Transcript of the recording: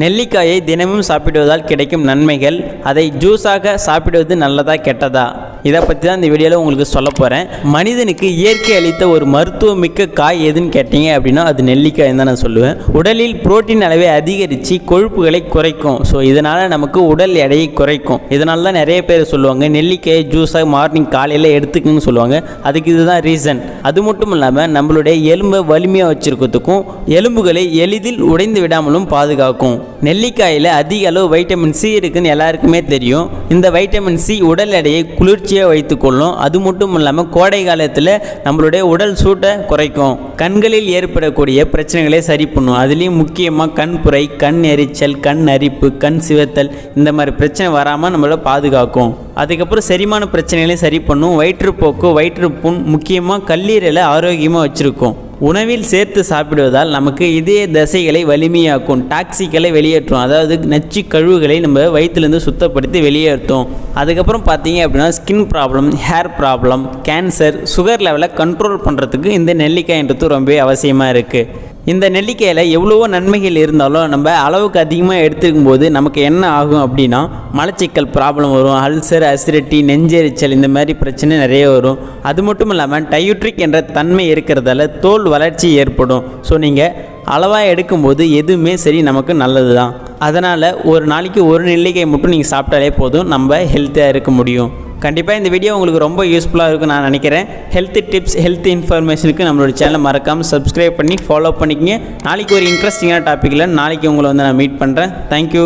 நெல்லிக்காயை தினமும் சாப்பிடுவதால் கிடைக்கும் நன்மைகள் அதை ஜூஸாக சாப்பிடுவது நல்லதா கெட்டதா? இதை பற்றி தான் இந்த வீடியோவில் உங்களுக்கு சொல்ல போகிறேன் மனிதனுக்கு இயற்கை அளித்த ஒரு மருத்துவமிக்க காய் எதுன்னு கேட்டீங்க அப்படின்னா அது நெல்லிக்காய் தான் நான் சொல்லுவேன். உடலில் புரோட்டீன் அளவை அதிகரித்து கொழுப்புகளை குறைக்கும். ஸோ இதனால் நமக்கு உடல் எடையை குறைக்கும். இதனால தான் நிறைய பேர் சொல்லுவாங்க நெல்லிக்காய் ஜூஸாக மார்னிங் காலையில் எடுத்துக்கணும்னு சொல்லுவாங்க. அதுக்கு இதுதான் ரீசன் அது மட்டும் இல்லாமல் நம்மளுடைய எலும்பை வலிமையாக வச்சுருக்கிறதுக்கும் எலும்புகளை எளிதில் உடைந்து விடாமலும் பாதுகாக்கும். நெல்லிக்காயில் அதிக அளவு வைட்டமின் சி இருக்குதுன்னு எல்லாருக்குமே தெரியும். இந்த வைட்டமின் சி உடல் எடையை குளிர்ச்சி குளிர்ச்சியாக வைத்துக்கொள்ளும் அது மட்டும் இல்லாமல் கோடை காலத்தில் நம்மளுடைய உடல் சூட்டை குறைக்கும். கண்களில் ஏற்படக்கூடிய பிரச்சனைகளை சரி பண்ணும். அதுலேயும் முக்கியமாக கண் புரை கண் எரிச்சல் கண் அரிப்பு கண் சிவத்தல் இந்த மாதிரி பிரச்சனை வராமல் நம்மளை பாதுகாக்கும். அதுக்கப்புறம் செரிமான பிரச்சனைகளையும் சரி பண்ணும். வயிற்றுப்போக்கு வயிற்றுப்புண் முக்கியமாக கல்லீரலை ஆரோக்கியமாக வச்சுருக்கும். உணவில் சேர்த்து சாப்பிடுவதால் நமக்கு இதய தசைகளை வலிமையாக்கும். டாக்ஸிக்களை வெளியேற்றும். அதாவது நச்சு கழிவுகளை நம்ம வயிற்றுலேருந்து சுத்தப்படுத்தி வெளியேற்றும். அதுக்கப்புறம் பார்த்தீங்க அப்படின்னா skin problem hair problem cancer sugar லெவலை கண்ட்ரோல் பண்ணுறதுக்கு இந்த நெல்லிக்காய்ன்றது ரொம்பவே அவசியமாக இருக்குது இந்த நெல்லிக்காயில் எவ்வளவோ நன்மைகள் இருந்தாலும் நம்ம அளவுக்கு அதிகமாக எடுத்துக்கும் போது நமக்கு என்ன ஆகும் அப்படின்னா மலச்சிக்கல் ப்ராப்ளம் வரும் அல்சர் அசிடிட்டி நெஞ்செரிச்சல் இந்த மாதிரி பிரச்சனை நிறைய வரும். அது மட்டும் இல்லாமல் டயூட்ரிக் என்ற தன்மை இருக்கிறதால தோல் வளர்ச்சி ஏற்படும். ஸோ நீங்கள் அளவாக எடுக்கும்போது எதுவுமே சரி நமக்கு நல்லது தான் அதனால் ஒரு நாளைக்கு ஒரு நெல்லிக்காய் மட்டும் நீங்கள் சாப்பிட்டாலே போதும் நம்ம ஹெல்த்தியாக இருக்க முடியும். கண்டிப்பாக இந்த வீடியோ உங்களுக்கு ரொம்ப யூஸ்ஃபுல்லாக இருக்கும் நான் நினைக்கிறேன். ஹெல்த் டிப்ஸ் ஹெல்த் இன்ஃபர்மேஷனுக்கு நம்மளோட சேனலை மறக்காமல் சப்ஸ்கிரைப் பண்ணி ஃபாலோ பண்ணிக்கங்க. நாளைக்கு ஒரு இன்ட்ரெஸ்டிங்கான டாப்பிக்கில் நாளைக்கு உங்களை வந்து நான் மீட் பண்ணுறேன் தேங்க்யூ